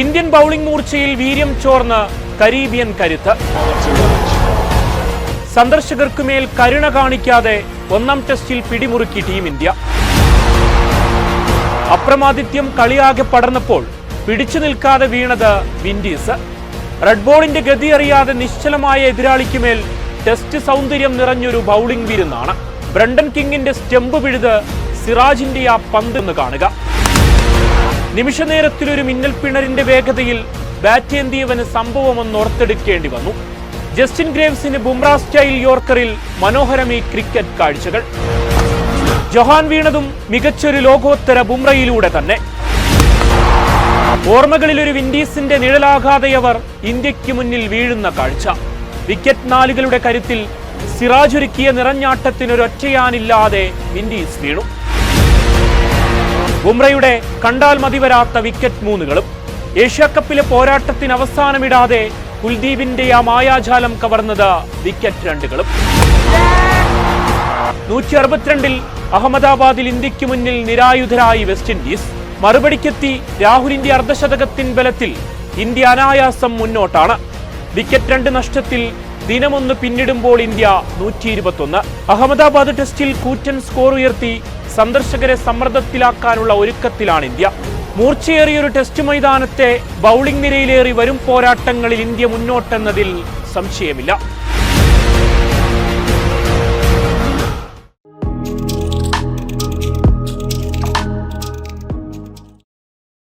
Indian bowling മൂർച്ചയിൽ വീര്യം ചോർന്ന് Caribbean കരുത്ത്. സന്ദർശകർക്കുമേൽ കരുണ കാണിക്കാതെ ഒന്നാം ടെസ്റ്റിൽ പിടിമുറുക്കി ടീം ഇന്ത്യ. അപ്രമാദിത്യം കളിയാകെ പടർന്നപ്പോൾ പിടിച്ചു നിൽക്കാതെ വീണത് വിൻഡീസ്. റെഡ് ബോളിന്റെ ഗതി അറിയാതെ നിശ്ചലമായ എതിരാളിക്കുമേൽ ടെസ്റ്റ് സൗന്ദര്യം നിറഞ്ഞൊരു ബൗളിംഗ് വിരുന്നാണ്. ബ്രണ്ടൻ കിങ്ങിന്റെ സ്റ്റെമ്പ് പിഴുത് സിറാജിന്റെ ആ പന്ത് എന്ന് കാണുക. നിമിഷനേരത്തിലൊരു മിന്നൽ പിണരിന്റെ വേഗതയിൽ ബാറ്റേന്തിയവന് സംഭവമൊന്ന് ഓർത്തെടുക്കേണ്ടി വന്നു. ജസ്റ്റിൻ ഗ്രേവ്സിന് ബുംറ സ്റ്റൈൽ യോർക്കറിൽ മനോഹരമീ ക്രിക്കറ്റ് കാഴ്ചകൾ. ജൊഹാൻ വീണതും മികച്ചൊരു ലോകോത്തര ബുംറയിലൂടെ തന്നെ. ഓർമ്മകളിൽ ഒരു വിൻഡീസിന്റെ നിഴലാകാതെ അവർ ഇന്ത്യയ്ക്ക് മുന്നിൽ വീഴുന്ന കാഴ്ച. വിക്കറ്റ് നാലുകളുടെ കരുത്തിൽ സിറാജൊരുക്കിയ നിറഞ്ഞാട്ടത്തിനൊരൊറ്റയാനില്ലാതെ വിൻഡീസ് വീണു. ബുംറയുടെ കണ്ടാൽ മതിവരാത്ത വിക്കറ്റ് മൂന്നുകളും. ഏഷ്യാകപ്പിലെ പോരാട്ടത്തിന് അവസാനമിടാതെ കുൽദീപിന്റെ ആ മായാജാലം കവർന്നത് വിക്കറ്റ് രണ്ടുകളും. അറുപത്തിരണ്ടിൽ അഹമ്മദാബാദിൽ ഇന്ത്യയ്ക്ക് മുന്നിൽ നിരായുധരായി വെസ്റ്റ് ഇൻഡീസ്. മറുപടിക്കെത്തി രാഹുലിന്റെ അർദ്ധശതകത്തിൻ ബലത്തിൽ ഇന്ത്യ അനായാസം മുന്നോട്ടാണ്. വിക്കറ്റ് രണ്ട് നഷ്ടത്തിൽ ദിനമൊന്ന് പിന്നിടുമ്പോൾ ഇന്ത്യ നൂറ്റി ഇരുപത്തൊന്ന് അഹമ്മദാബാദ് ടെസ്റ്റിൽ കൂറ്റൻ സ്കോർ ഉയർത്തി സന്ദർശകരെ സമ്മർദ്ദത്തിലാക്കാനുള്ള ഒരുക്കത്തിലാണ് ഇന്ത്യ. മൂർച്ചയേറിയൊരു ടെസ്റ്റ് മൈതാനത്തെ ബൗളിംഗ് നിരയിലേറി വരും പോരാട്ടങ്ങളിൽ ഇന്ത്യ മുന്നോട്ടെന്നതിൽ സംശയമില്ല.